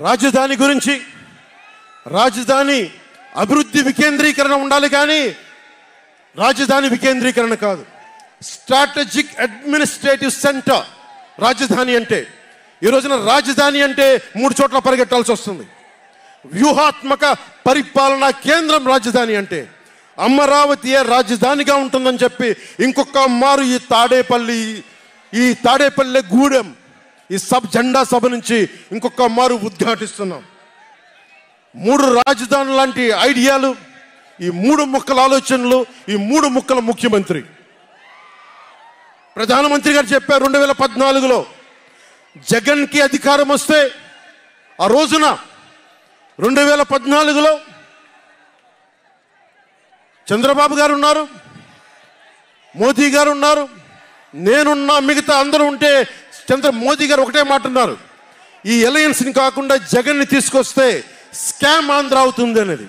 రాజధాని గురించి రాజధాని అభివృద్ధి వికేంద్రీకరణ ఉండాలి కానీ రాజధాని వికేంద్రీకరణ కాదు. స్ట్రాటజిక్ అడ్మినిస్ట్రేటివ్ సెంటర్ రాజధాని అంటే ఈ రోజున రాజధాని అంటే మూడు చోట్ల పరిగెట్టాల్సి వస్తుంది. వ్యూహాత్మక పరిపాలనా కేంద్రం రాజధాని అంటే అమరావతియే రాజధానిగా ఉంటుందని చెప్పి ఇంకొక మారు ఈ తాడేపల్లి ఈ తాడేపల్లి గూడెం ఈ సబ్ జెండా సభ నుంచి ఇంకొక మారు ఉద్ఘాటిస్తున్నాం. మూడు రాజధాని లాంటి ఐడియాలు ఈ మూడు ముక్కల ఆలోచనలు ఈ మూడు ముక్కల ముఖ్యమంత్రి. ప్రధానమంత్రి గారు చెప్పారు రెండు వేల పద్నాలుగులో జగన్కి అధికారం వస్తే ఆ రోజున రెండు వేల పద్నాలుగులో చంద్రబాబు గారు ఉన్నారు మోదీ గారు ఉన్నారు నేనున్నా మిగతా అందరూ ఉంటే చంద్ర మోదీ గారు ఒకటే మాట ఉన్నారు ఈ ఎలయన్స్ని కాకుండా జగన్ని తీసుకొస్తే స్కామ్ ఆంధ్ర అవుతుంది అనేది.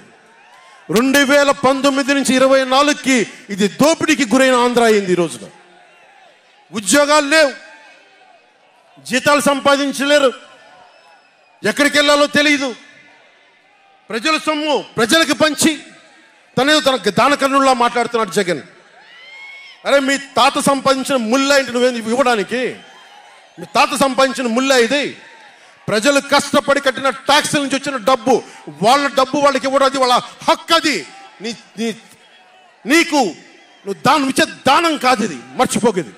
రెండు వేల పంతొమ్మిది నుంచి ఇరవై నాలుగుకి ఇది దోపిడీకి గురైన ఆంధ్ర అయింది ఈ రోజున. ఉద్యోగాలు లేవు. జీతాలు సంపాదించలేరు. ఎక్కడికి వెళ్ళాలో తెలియదు ప్రజల సొమ్ము ప్రజలకు పంచి తనేదో తన దానకర్ణుల్లా మాట్లాడుతున్నాడు జగన్. అరే మీ తాత సంపాదించిన ముళ్ళ ఇంటి నువ్వేంది ఇవ్వడానికి? మీ తాత సంపాదించిన ముల్ల ఇది. ప్రజలు కష్టపడి కట్టిన ట్యాక్స్ నుంచి వచ్చిన డబ్బు వాళ్ళ డబ్బు వాళ్ళకి ఇవ్వడం అది వాళ్ళ హక్కు అది. నీ నీ నీకు నువ్వు దాని ఇచ్చే దానం కాదు ఇది మర్చిపోకేది